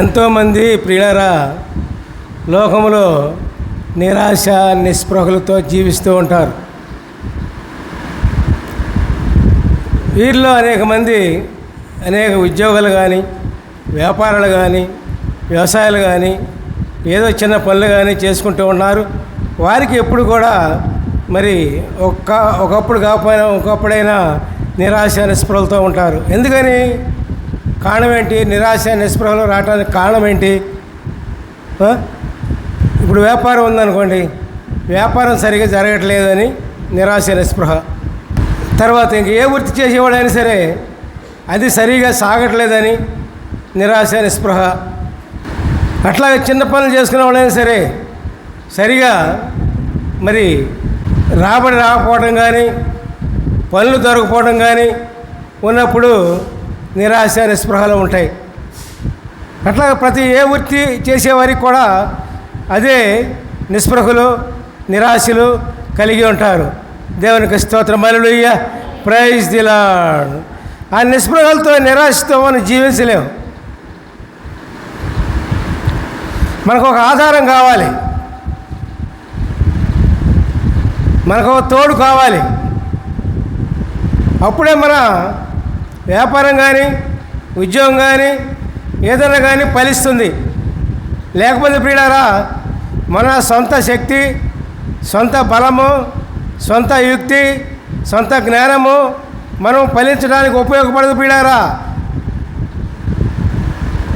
ఎంతోమంది ప్రియులరా లోకంలో నిరాశ నిస్పృహలతో జీవిస్తూ ఉంటారు. వీరిలో అనేక మంది అనేక ఉద్యోగాలు కానీ వ్యాపారాలు కానీ వ్యవసాయాలు కానీ ఏదో చిన్న పనులు కానీ చేసుకుంటూ ఉన్నారు. వారికి ఎప్పుడు కూడా మరి ఒక్క ఒకప్పుడు కాకపోయినా ఒకప్పుడైనా నిరాశ నిస్పృహలతో ఉంటారు. ఎందుకని? కారణం ఏంటి? నిరాశ నిస్పృహలు రావడానికి కారణం ఏంటి? ఇప్పుడు వ్యాపారం ఉందనుకోండి వ్యాపారం సరిగా జరగట్లేదని నిరాశ నిస్పృహ. తర్వాత ఇంక ఏ వృత్తి చేసేవాడైనా సరే అది సరిగా సాగట్లేదని నిరాశ నిస్పృహ. అట్లాగే చిన్న పనులు చేసుకునేవాడైనా సరే సరిగా మరి రాబడి రాకపోవడం కానీ పనులు దొరకపోవడం కానీ ఉన్నప్పుడు నిరాశ నిస్పృహలు ఉంటాయి. అట్లా ప్రతి ఏ వృత్తి చేసేవారికి కూడా అదే నిస్పృహలు నిరాశలు కలిగి ఉంటారు. దేవునికి స్తోత్రం. మరలుయ్య ప్రైజ్ దిలాడ్ ఆ నిస్పృహలతో నిరాశతో మనం జీవించలేము మనకు ఒక ఆధారం కావాలి. మనకు ఒక తోడు కావాలి. అప్పుడే మన వ్యాపారం కానీ ఉద్యోగం కానీ ఏదైనా కానీ ఫలిస్తుంది. లేకపోతే ప్రియులారా మన సొంత శక్తి సొంత బలము సొంత యుక్తి సొంత జ్ఞానము మనం ఫలించడానికి ఉపయోగపడదు ప్రియులారా.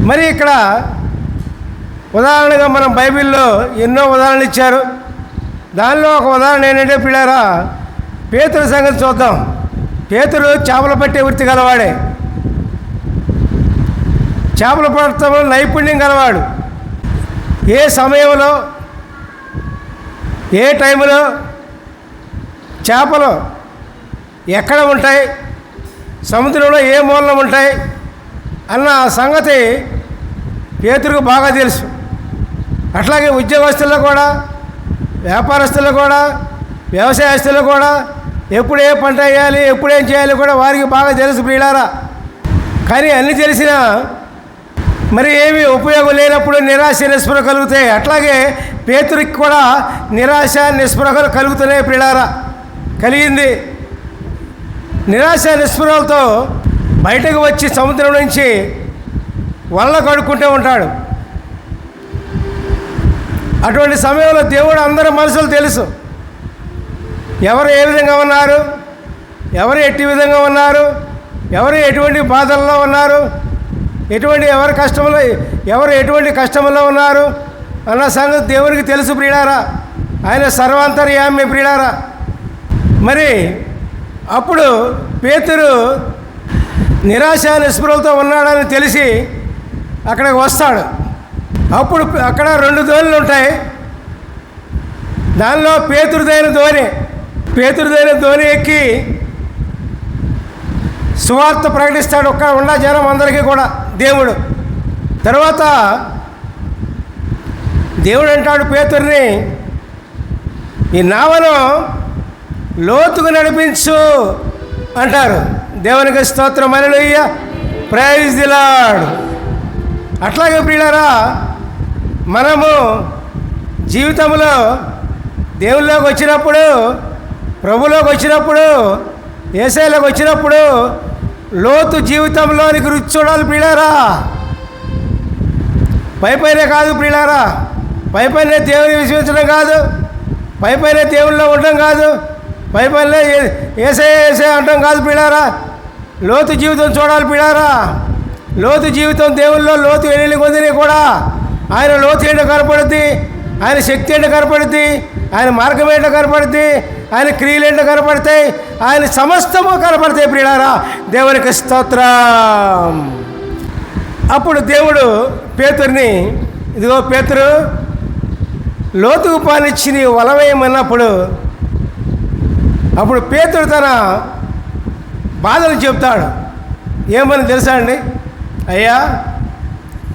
మరి ఇక్కడ ఉదాహరణగా మనం బైబిల్లో ఎన్నో ఉదాహరణలు ఇచ్చారు. దానిలో ఒక ఉదాహరణ ఏంటంటే పిల్లారా పేతుల సంగతి చూద్దాం. పేతురు చేపలు పట్టే వృత్తి గలవాడే. చేపలు పట్టడంలో నైపుణ్యం గలవాడు. ఏ సమయంలో ఏ టైంలో చేపలు ఎక్కడ ఉంటాయి సముద్రంలో ఏ మూలలో ఉంటాయి అన్న సంగతి పేతురుకు బాగా తెలుసు. అట్లాగే ఉద్యోగస్తుల్లో కూడా వ్యాపారస్తుల్లో కూడా వ్యవసాయస్తుల్లో కూడా ఎప్పుడు ఏ పంట వేయాలి ఎప్పుడేం చేయాలి కూడా వారికి బాగా తెలుసు ప్రియులారా. కానీ అన్ని తెలిసినా మరి ఏమి ఉపయోగం లేనప్పుడు నిరాశ నిస్పృహ కలుగుతాయి. అట్లాగే పేతురికి కూడా నిరాశ నిస్పృహలు కలుగుతున్నాయి ప్రియులారా. కలిగింది. నిరాశ నిస్పృహలతో బయటకు వచ్చి సముద్రం నుంచి వల్ల కడుక్కుంటూ ఉంటాడు. అటువంటి సమయంలో దేవుడు అందరి మనసులు తెలుసు. ఎవరు ఏ విధంగా ఉన్నారు? ఎవరు ఎట్టి విధంగా ఉన్నారు? ఎవరు ఎటువంటి బాధల్లో ఉన్నారు? ఎటువంటి ఎవరి కష్టంలో ఎవరు ఎటువంటి కష్టంలో ఉన్నారు? అన్న సంగతి దేవునికి తెలుసు ప్రియారా ఆయన సర్వాంతర్యామి ప్రియారా మరి అప్పుడు పేతురు నిరాశ నిస్పృహలతో ఉన్నాడని తెలిసి అక్కడికి వస్తాడు. అప్పుడు అక్కడ రెండు ధోరణులు ఉంటాయి. దానిలో పేతురుదైన ధోరణి పేతుడిదైన ధోని ఎక్కి సువార్త ప్రకటిస్తాడు. ఒక్క ఉన్న జనం అందరికీ కూడా దేవుడు. తర్వాత దేవుడు అంటాడు పేతుర్ని ఈ నావను లోతుకు నడిపించు అంటారు. దేవునికి స్తోత్రం. అలలుయ్య ప్రైజ్ దిలాడు అట్లాగే ప్రియులారా మనము జీవితంలో దేవుల్లోకి వచ్చినప్పుడు ప్రభులోకి వచ్చినప్పుడు ఏసైలోకి వచ్చినప్పుడు లోతు జీవితంలోనికి రుచి చూడాలి ప్రియులారా. పై పైనే కాదు ప్రియులారా. పై పైనే దేవుని విశ్వసించడం కాదు. పై పైనే దేవుళ్ళలో ఉండడం కాదు. పై పైనే ఏసే ఏసే అంటాం కాదు ప్రియులారా. లోతు జీవితం చూడాలి ప్రియులారా. లోతు జీవితం దేవుల్లో లోతు ఎన్ని కొందని కూడా ఆయన లోతు ఏంటో కనపడుద్ది. ఆయన శక్తి ఏంటో కనపడుద్ది. ఆయన మార్గం ఏంటో కనపడుద్ది. ఆయన క్రియలు ఏంటో కనపడతాయి ఆయన సమస్తము కనపడతాయి ప్రియులారా దేవునికి స్తోత్రం. అప్పుడు దేవుడు పేతుర్ని ఇదిగో పేతురు లోతుకు పాలిచ్చి నీ వలవేయమన్నప్పుడు అప్పుడు పేతుడు తన బాధలు చెప్తాడు ఏమని తెలుసా అండి? అయ్యా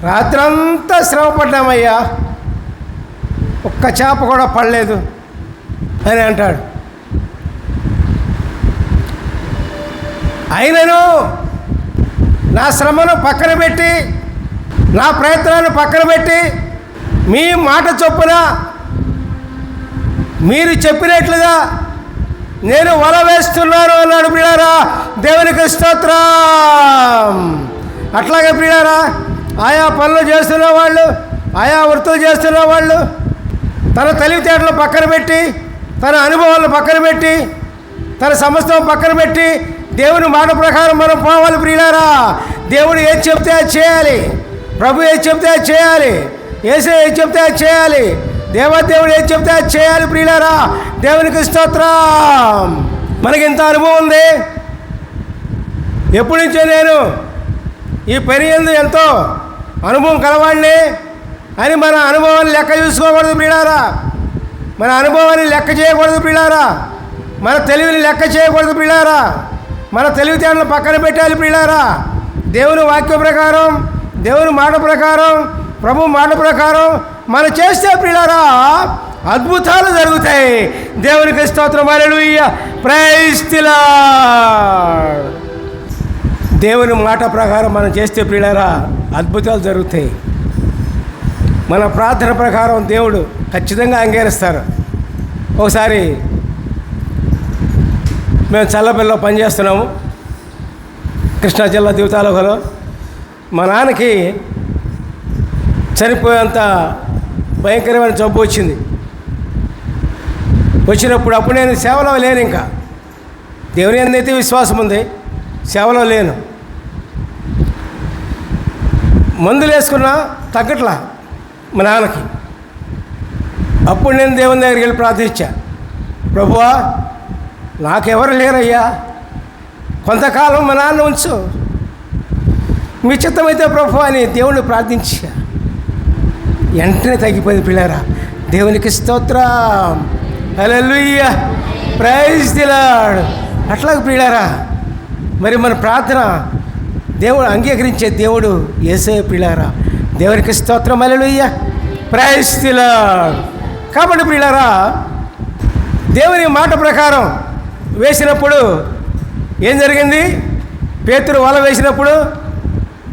రాత్రంతా శ్రమ పడ్డామయ్యా ఒక్క చేప కూడా పడలేదు అని అంటాడు. అయినను నా శ్రమను పక్కన పెట్టి నా ప్రయత్నాన్ని పక్కన పెట్టి మీ మాట చొప్పున మీరు చెప్పినట్లుగా నేను వల వేస్తున్నాను అన్నాడు ప్రియారా దేవునికి స్తోత్రం. అట్లాగే ప్రియారా ఆయా పనులు చేస్తున్న వాళ్ళు ఆయా వృత్తులు చేస్తున్న వాళ్ళు తన తెలివితేటలు పక్కన పెట్టి తన అనుభవాలను పక్కన పెట్టి తన సమస్తం పక్కన పెట్టి దేవుని మాట ప్రకారం మనం పోవాలి ప్రియులారా. దేవుడు ఏది చెప్తే అది చేయాలి. ప్రభు ఏది చెప్తే అది చేయాలి. ఏసే ఏది చెప్తే అది చేయాలి. దేవదేవుడు ఏది చెప్తే అది చేయాలి ప్రియులారా. దేవునికి స్తోత్రం. మనకి ఇంత అనుభవం ఉంది. ఎప్పటి నుంచో నేను ఈ పెరిగింది ఎంతో అనుభవం కలవాడిని అని మన అనుభవాన్ని లెక్క చూసుకోకూడదు ప్రియులారా. మన అనుభవాన్ని లెక్క చేయకూడదు ప్రియులారా. మన తెలివిని లెక్క చేయకూడదు ప్రియులారా. మన తెలివితేటలు పక్కన పెట్టాలి పిల్లారా దేవుని వాక్య ప్రకారం దేవుని మాట ప్రకారం ప్రభు మాట ప్రకారం మనం చేస్తే పిల్లారా అద్భుతాలు జరుగుతాయి. దేవునికి స్తోత్రం. అలెలుయ్య ప్రైస్తిలా దేవుని మాట ప్రకారం మనం చేస్తే పిల్లారా అద్భుతాలు జరుగుతాయి. మన ప్రార్థన ప్రకారం దేవుడు ఖచ్చితంగా అంగీకరిస్తారు. ఒకసారి మేము చల్లపల్లిలో పనిచేస్తున్నాము. కృష్ణా జిల్లా దివతాలకలో మా నాన్నకి చనిపోయేంత భయంకరమైన జబ్బు వచ్చింది. వచ్చినప్పుడు అప్పుడు నేను సేవలో లేను ఇంకా. దేవుని ఎందైతే విశ్వాసం ఉంది. సేవలో లేను. మందులు వేసుకున్నా తగ్గట్లా మా నాన్నకి. అప్పుడు నేను దేవుని దగ్గరికి వెళ్ళి ప్రార్థించా. ప్రభువా నాకెవరు లేరయ్యా? కొంతకాలం మా నాన్న ఉంచు. మీ చిత్తమైతే ప్రభు అని దేవుణ్ణి ప్రార్థించా. వెంటనే తగ్గిపోయింది పిల్లరా. దేవునికి స్తోత్రం. హల్లెలూయ. ప్రైజ్ దిలాడు అట్లా పిల్లరా మరి మన ప్రార్థన దేవుడు అంగీకరించే దేవుడు ఏసే పిల్లారా. దేవునికి స్తోత్రం. అలెలుయ్య ప్రైజ్ దిలాడ్ కాబట్టి పిల్లరా దేవుని మాట ప్రకారం వేసినప్పుడు ఏం జరిగింది? పేతురు వల వేసినప్పుడు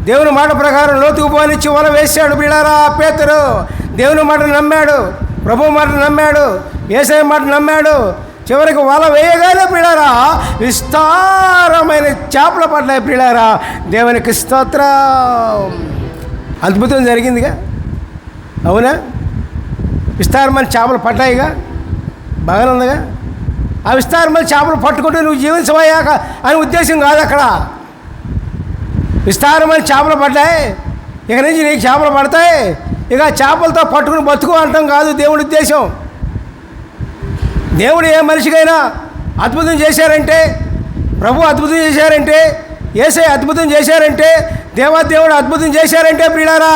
దేవుని మాట ప్రకారం లోతుకు పోనిచ్చి వల వేశాడు బిడారా పేతురు. దేవుని మాట నమ్మాడు ప్రభు మాట నమ్మాడు ఏసఐ మాట నమ్మాడు. చివరికి వల వేయగానే పిల్లారా విస్తారమైన చేపలు పడ్డాయి పిల్లారా దేవునికి స్తోత్ర. అద్భుతం జరిగిందిగా. అవునా? విస్తారమైన చేపలు పడ్డాయిగా. బాగానే ఉందిగా? ఆ విస్తారమైన చేపలు పట్టుకుంటూ నువ్వు జీవించబోయాక అని ఉద్దేశం కాదు అక్కడ. విస్తారమైన చేపలు పడ్డాయి. ఇక నుంచి నీకు చేపలు పడతాయి. ఇక చేపలతో పట్టుకుని బతుకు అంటాం కాదు దేవుడి ఉద్దేశం. దేవుడు ఏ మనిషికైనా అద్భుతం చేశారంటే ప్రభు అద్భుతం చేశారంటే ఏసై అద్భుతం చేశారంటే దేవాదేవుడు అద్భుతం చేశారంటే ప్రియులారా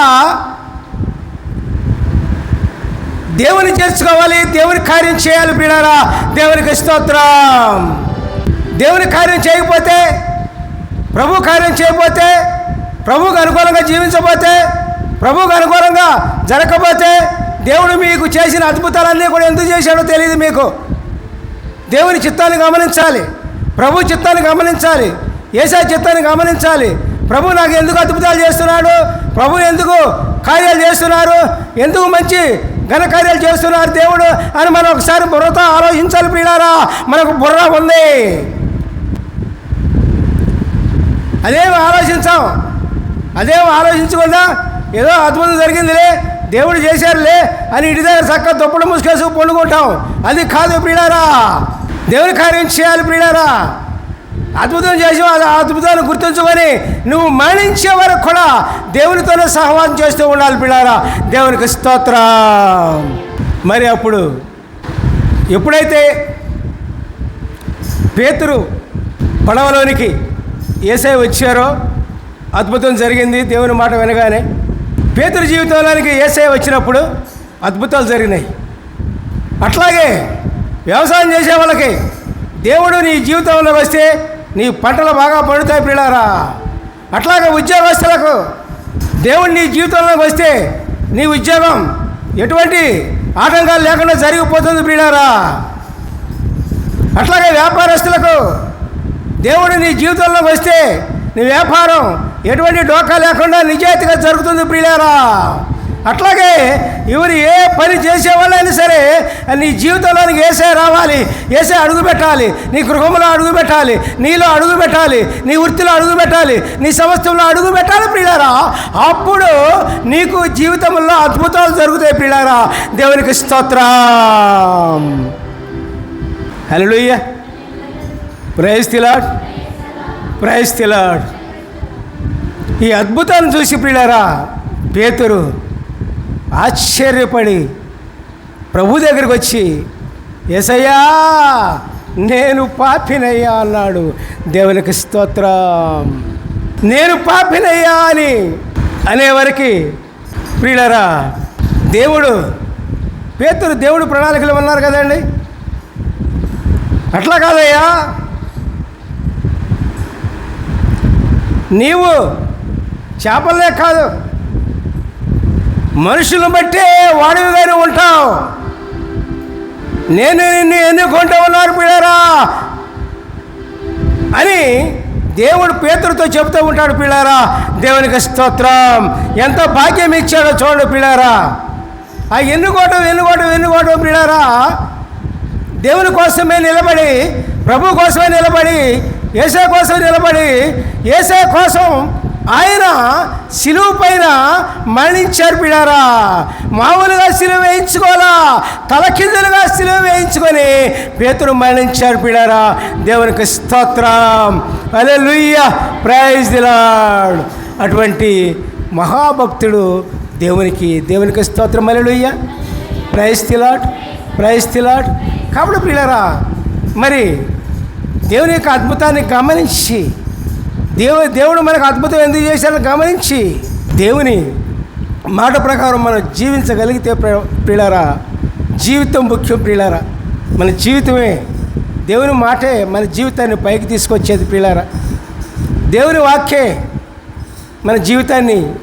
దేవుని చేర్చుకోవాలి దేవుని కార్యం చేయాలి బిడారా దేవునికి స్తోత్రం. దేవుని కార్యం చేయకపోతే ప్రభు కార్యం చేయకపోతే ప్రభుకు అనుకూలంగా జీవించకపోతే ప్రభుకు అనుకూలంగా జరగకపోతే దేవుడు మీకు చేసిన అద్భుతాలన్నీ కూడా ఎందుకు చేశాడో తెలియదు మీకు. దేవుని చిత్తాన్ని గమనించాలి. ప్రభు చిత్తాన్ని గమనించాలి. ఏసా చిత్తాన్ని గమనించాలి. ప్రభు నాకు ఎందుకు అద్భుతాలు చేస్తున్నాడు? ప్రభు ఎందుకు కార్యాలు చేస్తున్నారు ఎందుకు మంచి ఘనకార్యాలు చేస్తున్నారు దేవుడు అని మనం ఒకసారి బుర్రతో ఆలోచించాలి ప్రియులారా. మనకు బుర్ర ఉంది. అదేమి ఆలోచించాం? అదేమి ఆలోచించకుండా ఏదో అద్భుతం జరిగిందిలే దేవుడు చేశారులే అని ఇంటి దగ్గర చక్క దుప్పడు ముసుకేసి పండుకుంటాం. అది కాదు ప్రియులారా. దేవుని కార్యం చేయాలి ప్రియులారా. అద్భుతం చేసి ఆ అద్భుతాన్ని గుర్తించుకొని నువ్వు మరణించే వరకు కూడా దేవునితోనే సహవాసం చేస్తూ ఉండాలి పిల్లారా. దేవునికి స్తోత్రం. మరి అప్పుడు ఎప్పుడైతే పేతురు పడవలోనికి ఏసై వచ్చారో అద్భుతం జరిగింది దేవుని మాట వినగానే. పేతురు జీవితంలోనికి ఏసై వచ్చినప్పుడు అద్భుతాలు జరిగినాయి. అట్లాగే వ్యవసాయం చేసే వాళ్ళకి దేవుడు నీ జీవితంలో వస్తే నీ పంటలు బాగా పండుతాయి పిల్లరా అట్లాగే ఉద్యోగస్తులకు దేవుడు నీ జీవితంలోకి వస్తే నీ ఉద్యోగం ఎటువంటి ఆటంకాలు లేకుండా జరిగిపోతుంది పిల్లరా అట్లాగే వ్యాపారస్తులకు దేవుడు నీ జీవితంలోకి వస్తే నీ వ్యాపారం ఎటువంటి డోకా లేకుండా నిజాయితీగా జరుగుతుంది ప్రియారా అట్లాగే ఎవరు ఏ పని చేసేవాళ్ళైనా సరే నీ జీవితంలోనికి ఏసే రావాలి ఏసే అడుగు పెట్టాలి నీ గృహంలో అడుగు పెట్టాలి నీలో అడుగు పెట్టాలి నీ వృత్తిలో అడుగు పెట్టాలి నీ సమస్తంలో అడుగు పెట్టాలి ప్రియులారా. అప్పుడు నీకు జీవితంలో అద్భుతాలు జరుగుతాయి ప్రియులారా. దేవునికి స్తోత్రం. హలోయ్య ప్రైజ్ తిలాడ్ ప్రైజ్ తిలాడ్ ఈ అద్భుతాన్ని చూసి ప్రియులారా పేతురు ఆశ్చర్యపడి ప్రభు దగ్గరికి వచ్చి ఎసయ్యా నేను పాపినయ్యా అన్నాడు. దేవునికి స్తోత్రం నేను పాపినయ్యా అని అనేవరకు ప్రియులరా దేవుడు పేతురు దేవుడు ప్రణాళికలు ఉన్నారు కదండి? అట్లా కాదయ్యా. నీవు చేపలే కాదు మనుషులను బట్టే వాడివిగానే ఉంటావు. నేను నిన్ను ఎన్నుకుంటూ ఉన్నారు పిల్లారా? అని దేవుడు పేతుడితో చెబుతూ ఉంటాడు పిల్లారా. దేవునికి స్తోత్రం. ఎంత భాగ్యం ఇచ్చాడో చూడండి పిల్లారా. ఆ ఎన్నుకోవటం ఎన్నుకోవటం ఎన్నుకోవటం పిల్లారా. దేవుని కోసమే నిలబడి ప్రభు కోసమే నిలబడి ఏసే కోసం నిలబడి ఏసే కోసం ఆయన సిలువు పైన మరణించారు బిడారా. మామూలుగా సిలువ వేయించుకోవాలా? తలకిందులుగా సిలువ వేయించుకొని పేతురు మరణించారు బిడారా. దేవునికి స్తోత్రం అదే లుయ్య ప్రైజ్ దిలాడ్ అటువంటి మహాభక్తుడు దేవునికి దేవునికి స్తోత్రం. అలెలుయ్య ప్రైజ్ తిలాట్ ప్రైజ్ తిలాట్ కాబట్టి పిల్లరా మరి దేవుని యొక్క అద్భుతాన్ని గమనించి దేవు దేవుడు మనకు అద్భుతం ఎందుకు చేశారని గమనించి దేవుని మాట ప్రకారం మనం జీవించగలిగితే ప్రియులారా జీవితం ముఖ్యం ప్రియులారా. మన జీవితమే దేవుని మాటే మన జీవితాన్ని పైకి తీసుకొచ్చేది ప్రియులారా. దేవుని వాక్యే మన జీవితాన్ని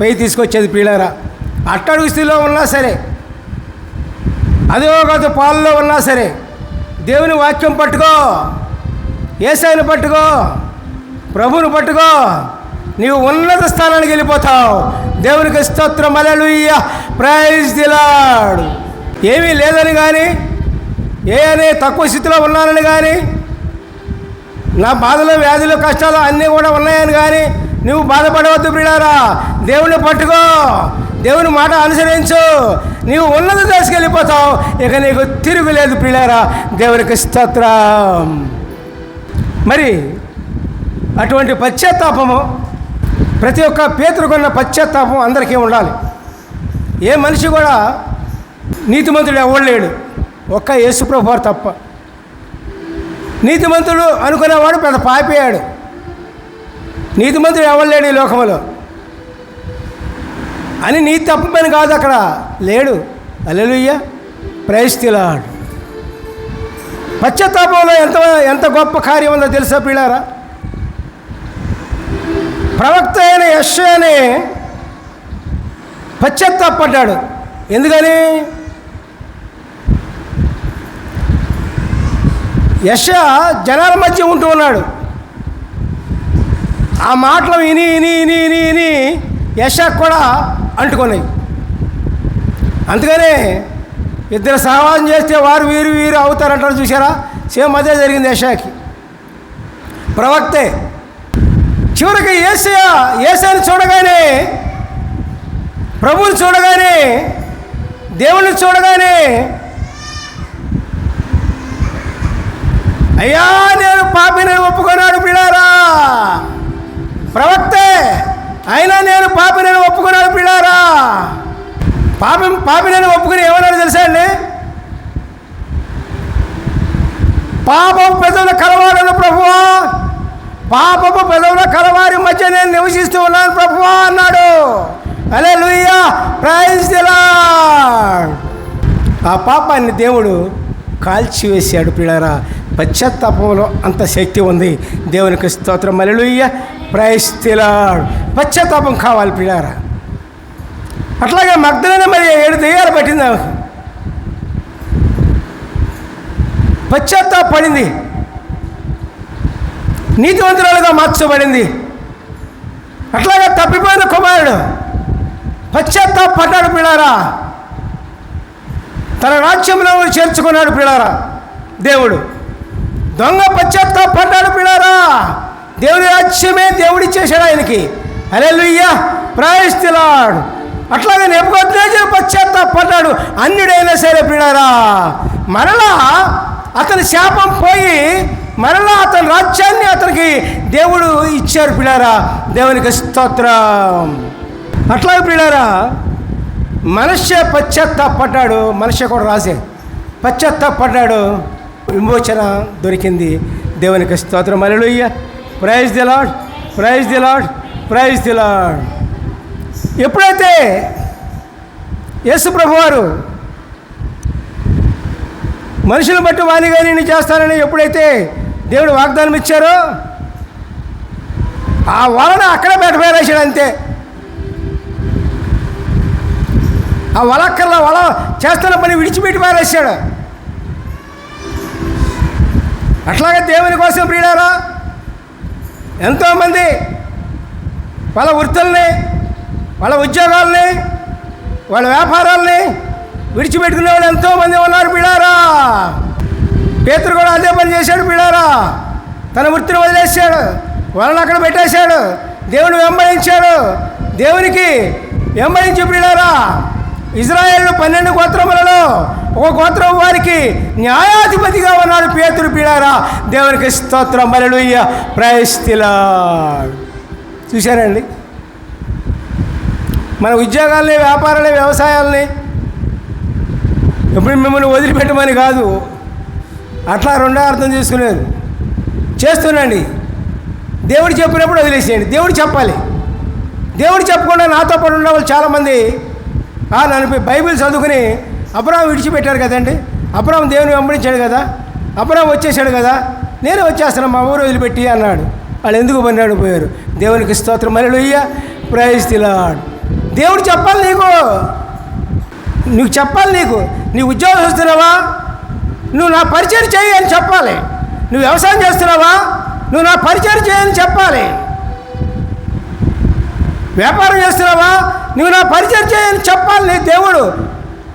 పైకి తీసుకొచ్చేది ప్రియులారా. అట్టడుగు స్థితిలో ఉన్నా సరే అదో కాదు పాలలో ఉన్నా సరే దేవుని వాక్యం పట్టుకో ఏసాయిని పట్టుకో ప్రభువుని పట్టుకో. నీవు ఉన్నత స్థానానికి వెళ్ళిపోతావు. దేవునికి స్తోత్రం. అలలుయ్య ప్రైజ్ దిలాడు ఏమీ లేదని కానీ ఏ అనే తక్కువ స్థితిలో ఉన్నానని కానీ నా బాధలు వ్యాధులు కష్టాలు అన్నీ కూడా ఉన్నాయని కానీ నువ్వు బాధపడవద్దు ప్రియారా దేవుని పట్టుకో. దేవుని మాట అనుసరించు. నీవు ఉన్నత దశకెళ్ళిపోతావు ఇక నీకు తిరుగులేదు ప్రియారా దేవునికి స్తోత్రం. మరి అటువంటి పశ్చాత్తాపము ప్రతి ఒక్క పేతురుకున్న పశ్చాత్తాపం అందరికీ ఉండాలి. ఏ మనిషి కూడా నీతిమంతుడు ఎవడు లేడు ఒక్క యేసుప్రభువారు తప్ప. నీతిమంతుడు అనుకునేవాడు పెద్ద పాపయ్యాడు నీతిమంతుడు ఎవరు లేడు ఈ లోకంలో. అని నీ తప్పమని కాదు అక్కడ. లేడు. అల్లెలుయ్య ప్రయస్తిలాడు పశ్చాత్తాపంలో ఎంత ఎంత గొప్ప కార్యం ఉందో తెలుసా పిల్లారా ప్రవక్త అయిన యశ్ అని పశ్చాత్తాపడ్డాడు. ఎందుకని? యశ జనాల మధ్య ఉంటూ ఉన్నాడు. ఆ మాటలు విని విని విని విని విని యశ కూడా అంటుకున్నాయి. అందుకనే ఇద్దరు సహవాసం చేస్తే వారు వీరు వీరు అవుతారంటారు చూసారా సేమ్ అదే జరిగింది యశాకి ప్రవక్తే చివరికి ఏసయ ఏసాని చూడగానే ప్రభువుని చూడగానే దేవుని చూడగానే అయ్యా నేను పాపిని ఒప్పుకున్నాడు పిల్లారా ప్రవక్తే అయినా నేను పాపిని ఒప్పుకున్నాడు పిల్లారా పాపి పాపిని ఒప్పుకుని ఏమన్నాడు తెలుసా అండి? పాపం పెదవుల కలవాడను పాపపు పెదవుల కలవారి మధ్య నేను నివసిస్తూ ఉన్నాను ప్రభువా అన్నాడు. అలే లూయా ప్రైజ్ ఆ పాపాన్ని దేవుడు కాల్చివేశాడు పిల్లరా. పశ్చాత్తాపంలో అంత శక్తి ఉంది. దేవునికి స్తోత్రం. అలెలుయ్య ప్రయస్తిలాడు పశ్చాత్తాపం కావాలి పిల్లారా. అట్లాగే మగ్ధులైన మరి ఏడు దెయ్యాలు పట్టింది? పశ్చాత్తాపడింది. నీతివంతురాలుగా మార్చబడింది. అట్లాగే తప్పిపోయిన కుమారుడు పశ్చాత్తాపడ్డాడు పిల్లారా. తన రాజ్యంలో చేర్చుకున్నాడు పిల్లారా దేవుడు. దొంగ పశ్చాత్తాపడ్డాడు పిల్లారా. దేవుడి రాజ్యమే దేవుడి చేశాడు ఆయనకి అరే లుయ్యా ప్రాయస్థిలాడు అట్లాగే నెప్పుకొద్దు పశ్చాత్తాపడ్డాడు అన్యుడైనా సరే పిల్లారా. మరలా అతని శాపం పోయి మరలా అతని రాజ్యాన్ని అతనికి దేవుడు ఇచ్చారు పిల్లారా. దేవునికి స్తోత్రం. అట్లాగే పిల్లారా మనుష్య పశ్చాత్తాపడ్డాడు మనిషే కూడా రాసే. పశ్చాత్తాపడ్డాడు విమోచన దొరికింది. దేవునికి స్తోత్రం. Hallelujah praise the lord praise the lord praise the lord ఎప్పుడైతే యేసుప్రభు వారు మనుషులు బట్టి వాణిగా నేను చేస్తానని ఎప్పుడైతే దేవుడు వాగ్దానం ఇచ్చారు? ఆ వలన అక్కడే పెట్టబోయేసాడు అంతే. ఆ వలక్కర్ల వల చేస్తున్న పని విడిచిపెట్టి పారేశాడు. అట్లాగే దేవుని కోసం ప్రియులారా ఎంతోమంది వాళ్ళ వృత్తుల్ని వాళ్ళ ఉద్యోగాల్ని వాళ్ళ వ్యాపారాల్ని విడిచిపెట్టుకునే వాళ్ళు ఎంతోమంది ఉన్నారు పిడారా పేతురు కూడా అదే పని చేశాడు పిడారా తన వృత్తిని వదిలేశాడు. వాళ్ళని అక్కడ పెట్టేశాడు. దేవుని వెంబడించాడు. దేవునికి వెంబడించి పిడారా ఇజ్రాయేల్ పన్నెండు గోత్రములలో ఒక గోత్రం వారికి న్యాయాధిపతిగా ఉన్నాడు పేతురు పీడారా దేవునికి స్తోత్రం. మరలుయ్య ప్రయస్తిలా చూశారండి మన ఉద్యోగాల్ని వ్యాపారాలని వ్యవసాయాల్ని ఎప్పుడు మిమ్మల్ని వదిలిపెట్టమని కాదు. అట్లా రెండో అర్థం చేసుకునేది చేస్తున్నాండి దేవుడు చెప్పినప్పుడు వదిలేసేయండి. దేవుడు చెప్పాలి. దేవుడు చెప్పకుండా నాతో పాటు ఉన్న వాళ్ళు చాలామంది ఆ, నన్ను బైబిల్ చదువుకుని అబ్రాహం విడిచిపెట్టారు కదండి. అబ్రాహం దేవుని వెంబడించాడు కదా. అబ్రాహం వచ్చేసాడు కదా. నేను వచ్చేస్తాను మా ఊరు వదిలిపెట్టి అన్నాడు. వాళ్ళు ఎందుకు పన్నాడు పోయారు? దేవునికి స్తోత్రం. మరి లొయ్య ప్రైజ్ తిలాడు దేవుడు చెప్పాలి నీకు. నువ్వు చెప్పాలి నీకు. నీ ఉద్యోగం వస్తున్నావా నువ్వు నా పరిచయం చేయి అని చెప్పాలి. నువ్వు వ్యవసాయం చేస్తున్నావా? నువ్వు నా పరిచయం చేయని చెప్పాలి. వ్యాపారం చేస్తున్నావా? నువ్వు నా పరిచయం చేయని చెప్పాలి నీ దేవుడు.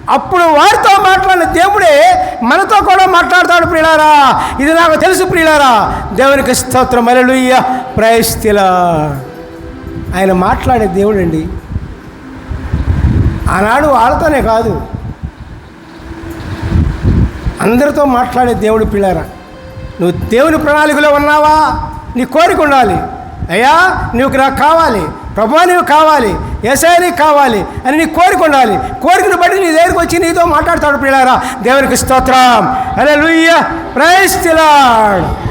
అప్పుడు వారితో మాట్లాడిన దేవుడే మనతో కూడా మాట్లాడతాడు ప్రియులారా. ఇది నాకు తెలుసు ప్రియులారా. దేవునికి స్తోత్రం. అలలుయ్య ప్రయస్తిలా ఆయన మాట్లాడే దేవుడండి. ఆనాడు వాళ్ళతోనే కాదు. అందరితో మాట్లాడే దేవుడు పిల్లారా. నువ్వు దేవుని ప్రణాళికలో ఉన్నావా? నీ కోరిక ఉండాలి. అయ్యా నువ్వు నాకు కావాలి. ప్రభా నువ్వు కావాలి. ఎస్ఐ నీకు కావాలి అని నీ కోరిక ఉండాలి. కోరికను బట్టి నీ దగ్గరికి వచ్చి నీతో మాట్లాడతాడు పిల్లారా. దేవునికి స్తోత్రం. అరే లూయ్య ప్రైస్ తిలాడ్